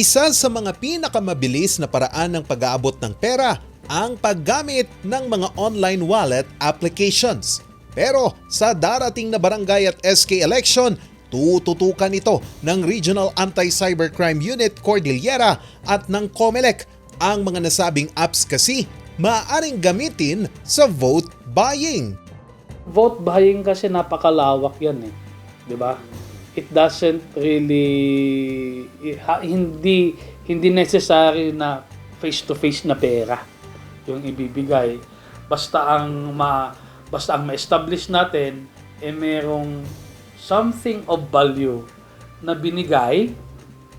Isa sa mga pinakamabilis na paraan ng pag-aabot ng pera ang paggamit ng mga online wallet applications. Pero sa darating na barangay at SK election, tututukan ito ng Regional Anti-Cybercrime Unit Cordillera at ng COMELEC. Ang mga nasabing apps kasi maaaring gamitin sa vote buying. vote buying kasi napakalawak yan eh. 'Di ba? It doesn't really hindi hindi necessary na face to face na pera yung ibibigay. Basta ang ma basta ang ma-establish natin eh merong something of value na binigay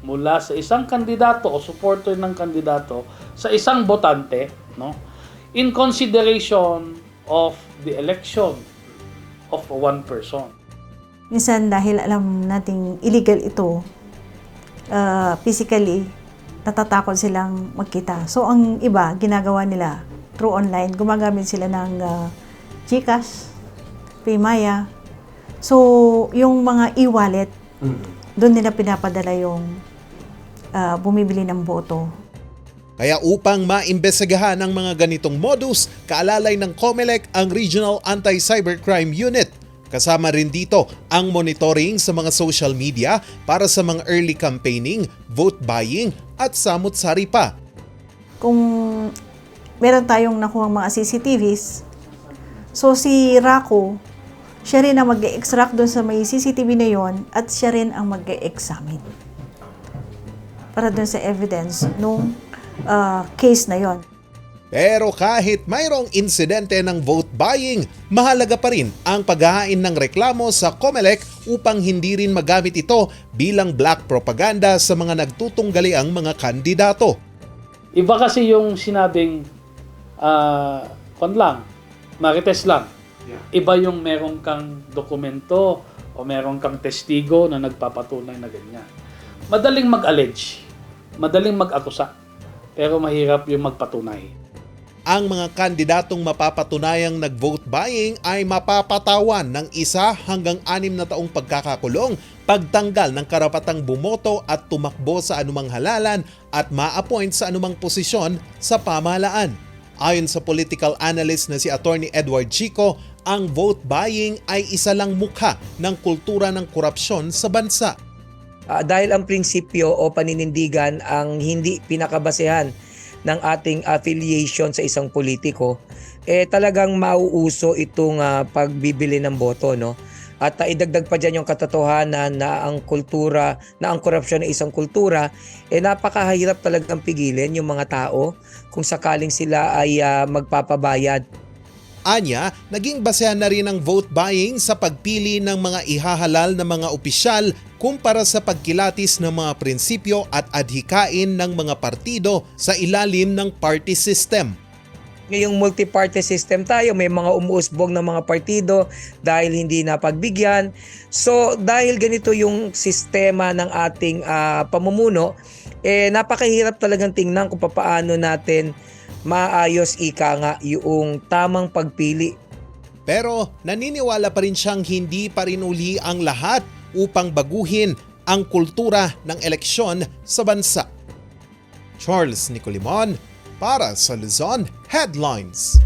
mula sa isang kandidato o supporter ng kandidato sa isang botante, no? In consideration of the election of one person. Minsan dahil alam nating illegal ito, uh, physically, natatakot silang magkita. So ang iba, ginagawa nila through online, gumagamit sila ng uh, Gcash, Paymaya. So yung mga e-wallet, doon nila pinapadala yung uh, bumibili ng boto. Kaya upang maimbestigahan ang mga ganitong modus, kaalalay ng COMELEC ang Regional Anti-Cybercrime Unit. Kasama rin dito ang monitoring sa mga social media para sa mga early campaigning, vote buying at samut-sari pa. Kung meron tayong nakuha mga CCTVs, so si Rako, siya rin ang mag-extract doon sa may CCTV na yon at siya rin ang mag-examine para doon sa evidence nung uh, case na yon. Pero kahit mayroong insidente ng vote buying, mahalaga pa rin ang paghahain ng reklamo sa COMELEC upang hindi rin magamit ito bilang black propaganda sa mga nagtutunggali ang mga kandidato. Iba kasi yung sinabing ah kon lang, marites lang. Iba yung meron kang dokumento o meron kang testigo na nagpapatunay na ganyan. Madaling mag-allege, madaling mag-akusa, pero mahirap yung magpatunay. Ang mga kandidatong mapapatunayang nag-vote buying ay mapapatawan ng isa hanggang anim na taong pagkakakulong, pagtanggal ng karapatang bumoto at tumakbo sa anumang halalan at ma-appoint sa anumang posisyon sa pamahalaan. Ayon sa political analyst na si Attorney Edward Chico, ang vote buying ay isa lang mukha ng kultura ng korupsyon sa bansa. Ah, dahil ang prinsipyo o paninindigan ang hindi pinakabasehan ng ating affiliation sa isang politiko, eh talagang mauuso itong ah, pagbibili ng boto, no? At ah, idagdag pa dyan yung katotohanan na ang kultura, na ang korupsyon ay isang kultura, eh napakahirap talagang pigilin yung mga tao kung sakaling sila ay ah, magpapabayad Anya, naging basehan na rin ang vote buying sa pagpili ng mga ihahalal na mga opisyal kumpara sa pagkilatis ng mga prinsipyo at adhikain ng mga partido sa ilalim ng party system. ngayong multi-party system tayo, may mga umuusbong ng mga partido dahil hindi napagbigyan. So dahil ganito yung sistema ng ating ah, pamumuno, eh napakahirap talagang tingnan kung paano natin maayos ika nga yung tamang pagpili Pero naniniwala pa rin siyang hindi pa rin uli ang lahat upang baguhin ang kultura ng eleksyon sa bansa. Charles Nicolimon para sa Luzon Headlines.